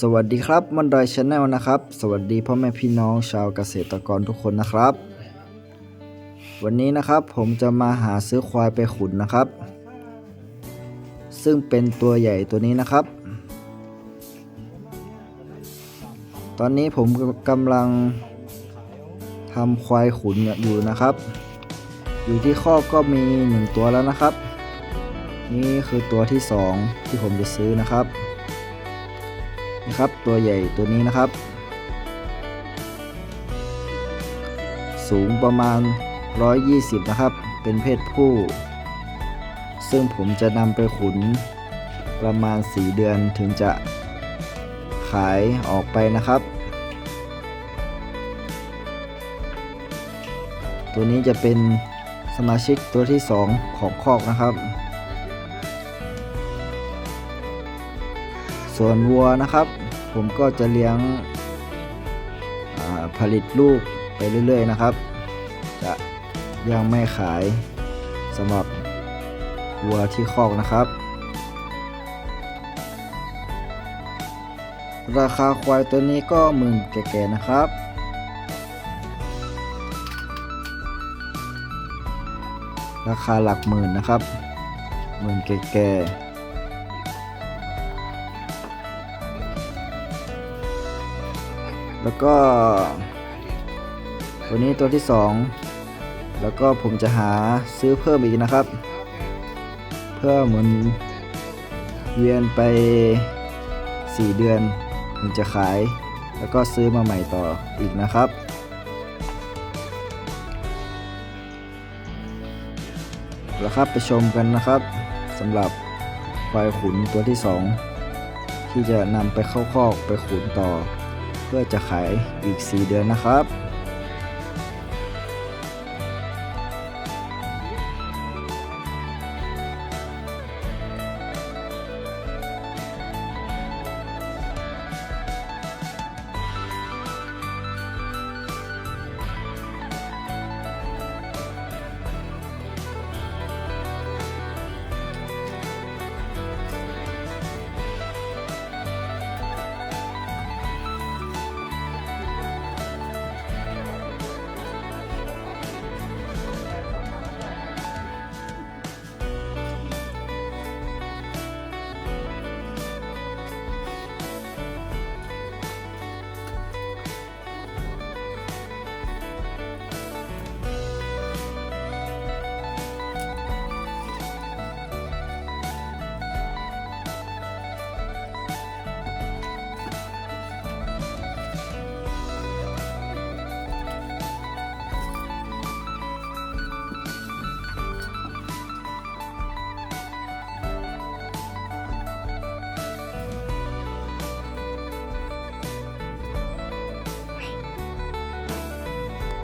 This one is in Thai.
สวัสดีครับมันดอยชาแนลนะครับ สวัสดีพ่อแม่พี่น้องชาวเกษตรกรทุกคนนะครับ วันนี้นะครับผมจะมาหาซื้อควายไปขุนนะครับ ซึ่งเป็นตัวใหญ่ตัวนี้นะครับ ตอนนี้ผมกำลังทำควายขุนอยู่นะครับ อยู่ที่คอกก็มีหนึ่งตัวแล้วนะครับ นี่คือตัวที่สองที่ผมจะซื้อนะครับ นะครับ ตัวใหญ่ตัวนี้นะครับ สูงประมาณ 120 นะครับ เป็นเพศผู้ ซึ่งผมจะนำไปขุนประมาณ 4 เดือนถึงจะขายออกไปนะครับ ตัวนี้จะเป็นสมาชิกตัวที่ 2 ของคอกนะครับ ส่วนวัวนะครับ ผมก็จะเลี้ยงผลิตลูกไปเรื่อย ๆ นะครับ จะยังไม่ขายสำหรับวัวที่คอกนะครับ ราคาควายตัวนี้ก็หมื่นแก่ๆนะครับราคาหลักหมื่นนะครับ หมื่นแก่ๆ แล้วก็ ตัวนี้ตัวที่สองแล้วก็ผมจะหาซื้อเพิ่มอีกนะครับ เพื่อเหมือนเวียนไป 4 เดือนถึงจะขาย แล้วก็ซื้อมาใหม่ต่ออีกนะครับแล้วครับไปชมกันนะครับสำหรับควายขุนตัวที่ 2 ที่จะนำไปเข้าคอกไปขุนต่อ พื่อจะขายอีก 4 เดือนนะครับ